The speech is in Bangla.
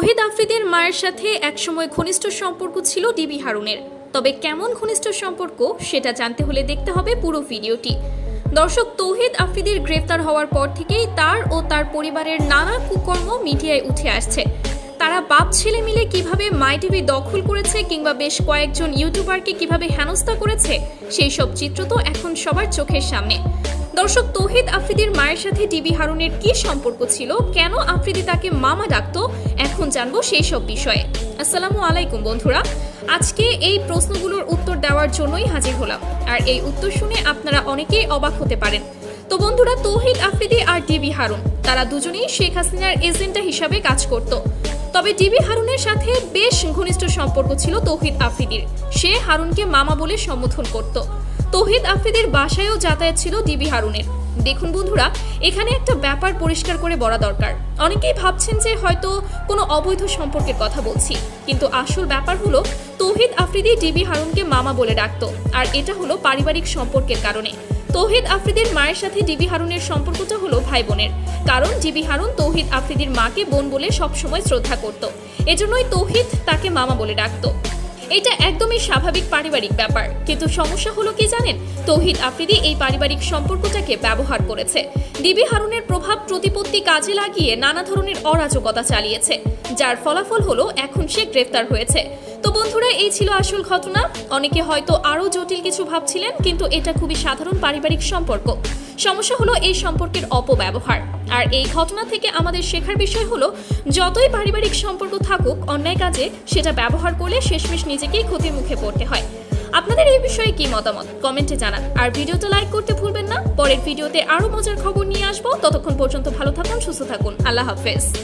তৌহিদ আফ্রিদের মায়ের সাথে একসময় ঘনিষ্ঠ সম্পর্ক ছিল ডিবি হারুনের। তবে কেমন ঘনিষ্ঠ সম্পর্ক, সেটা জানতে হলে দেখতে হবে পুরো ভিডিওটি। দর্শক, তৌহিদ আফ্রিদির গ্রেফতার হওয়ার পর থেকেই তার ও তার পরিবারের নানা কুকর্ম মিডিয়ায় উঠে আসছে। তারা বাপ, ছেলে মিলে কীভাবে মাই টিভি দখল করেছে কিংবা বেশ কয়েকজন ইউটিউবারকে কীভাবে হেনস্থা করেছে, সেই সব চিত্র তো এখন সবার চোখের সামনে। দর্শক, তৌহিদ আফ্রিদির মায়ের সাথে ডিবি হারুনের কি সম্পর্ক ছিল? কেন আফ্রিদি তাকে মামা ডাকতো? জানব সেই সব বিষয়ে। আসসালামু আলাইকুম বন্ধুরা। আজকে এই প্রশ্নগুলোর উত্তর দেওয়ার জন্যই হাজির হলাম। আর এই উত্তর শুনে আপনারা অনেকেই অবাক হতে পারেন। তো বন্ধুরা, তৌহিদ আফ্রিদি আর ডিবি হারুন, তারা দুজনেই শেখ হাসিনার এজেন্টা হিসাবে কাজ করত। তবে ডিবি হারুনের সাথে বেশ ঘনিষ্ঠ সম্পর্ক ছিল তৌহিদ আফ্রিদির। সে হারুনকে মামা বলে সম্বোধন করত। তৌহিদ আফ্রিদির বাসায়ও যাতায়াত ছিল ডিবি হারুনের। দেখুন বন্ধুরা, এখানে একটা ব্যাপার পরিষ্কার করে বলা দরকার। অনেকেই ভাবছেন যে হয়তো কোনো অবৈধ সম্পর্কের কথা বলছি, কিন্তু আসল ব্যাপার হলো তৌহিদ আফ্রিদি ডিবি হারুনকে মামা বলে ডাকতো, আর এটা হলো পারিবারিক সম্পর্কের কারণে। তৌহিদ আফ্রিদির মায়ের সাথে ডিবি হারুনের সম্পর্কটা হলো ভাই বোনের কারণ ডিবি হারুন তৌহিদ আফ্রিদির মাকে বোন বলে সবসময় শ্রদ্ধা করত। এজন্যই তৌহিদ তাকে মামা বলে ডাকতো। এটা একদমই স্বাভাবিক পারিবারিক ব্যাপার। কিন্তু সমস্যা হলো কি জানেন? তৌহিদ আফ্রিদি এই পারিবারিক সম্পর্কটাকে ব্যবহার করেছে। ডিবি হারুনের প্রভাব প্রতিপত্তি কাজে লাগিয়ে নানা ধরনের অরাজকতা চালিয়েছে, যার ফলাফল হলো এখন সে গ্রেফতার হয়েছে। তো বন্ধুরা, এই ছিল আসল ঘটনা। অনেকে হয়তো আরও জটিল কিছু ভাবছিলেন, কিন্তু এটা খুবই সাধারণ পারিবারিক সম্পর্ক। সমস্যা হলো এই সম্পর্কের অপব্যবহার। আর এই ঘটনা থেকে আমাদের শেখার বিষয় হলো, যতই পারিবারিক সম্পর্ক থাকুক, অন্যায় কাজে সেটা ব্যবহার করলে শেষমেশ নিজেকেই ক্ষতির মুখে পড়তে হয়। আপনাদের এই বিষয়ে কি মতামত? কমেন্টে জানান। আর ভিডিওটা লাইক করতে ভুলবেন না। পরের ভিডিওতে আরও মজার খবর নিয়ে আসব। ততক্ষণ পর্যন্ত ভালো থাকুন, সুস্থ থাকুন। আল্লাহ হাফেজ।